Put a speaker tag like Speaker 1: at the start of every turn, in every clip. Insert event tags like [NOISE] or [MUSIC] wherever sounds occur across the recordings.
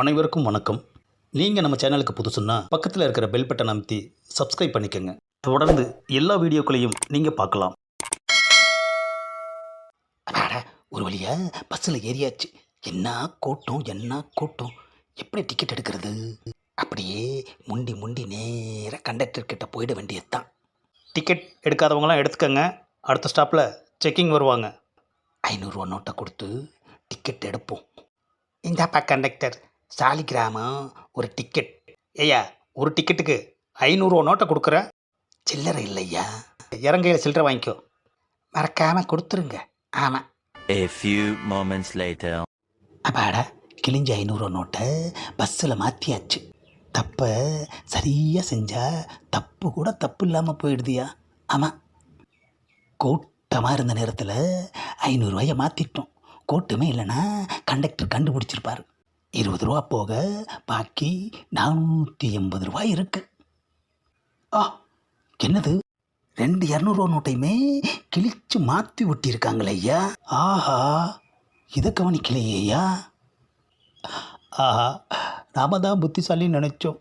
Speaker 1: அனைவருக்கும் வணக்கம். நீங்கள் நம்ம சேனலுக்கு புதுசுன்னா பக்கத்தில் இருக்கிற பெல் பட்டன் அமைத்தி சப்ஸ்கிரைப் பண்ணிக்கோங்க. தொடர்ந்து எல்லா வீடியோக்களையும் நீங்கள் பார்க்கலாம். ஒரு வழியா பஸ்ஸில் ஏறியாச்சு. என்ன கூட்டம் என்ன கூட்டம்? எப்படி டிக்கெட் எடுக்கிறது? அப்படியே முண்டி முண்டி நேராக கண்டக்டர் கிட்ட போயிட வேண்டியதுதான். டிக்கெட் எடுக்காதவங்களாம் எடுத்துக்கங்க. அடுத்த ஸ்டாப்பில் செக்கிங் வருவாங்க. ஐநூறுரூவா நோட்டை கொடுத்து டிக்கெட் எடுப்போம். இந்தாப்பா கண்டக்டர் சாலிகிராமம் ஒரு டிக்கெட் ஐயா ஒரு டிக்கெட்டுக்கு ஐநூறுரூவா நோட்டை கொடுக்குற? சில்லறை இல்லையா? இறங்கையில் சில்லறை வாங்கிக்கோ. மறக்காமல் கொடுத்துருங்க. ஆமாம்
Speaker 2: A few moments later.
Speaker 1: அப்பாடா கிழிஞ்ச ஐநூறுரூவா நோட்டை பஸ்ஸில் மாற்றியாச்சு தப்பை சரியாக செஞ்சா தப்பு கூட தப்பு இல்லாமல் போயிடுதியா? ஆமாம் கூட்டமாக இருந்த நேரத்தில் ஐநூறுரூவாயை மாற்றிட்டோம் கூட்டமே இல்லைன்னா கண்டக்டர் கண்டுபிடிச்சிருப்பார். இருபது ரூபா போக பாக்கி நானூற்றி எண்பது ரூபாய் இருக்கு. ஆ என்னது? ரெண்டு இரநூறுவா நோட்டையுமே கிழிச்சு மாற்றி ஒட்டியிருக்காங்களே ஐயா. ஆஹா இதை கவனிக்கலையே ஐயா. ஆஹா நாம தான் புத்திசாலின்னு நினச்சோம்.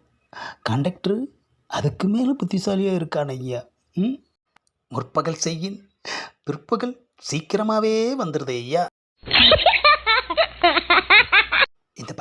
Speaker 1: கண்டக்டரு அதுக்கு மேலே புத்திசாலியாக இருக்கான் ஐயா. ம் முற்பகல் செய்யின். பிற்பகல் சீக்கிரமாகவே வந்துடுது ஐயா. [LAUGHS]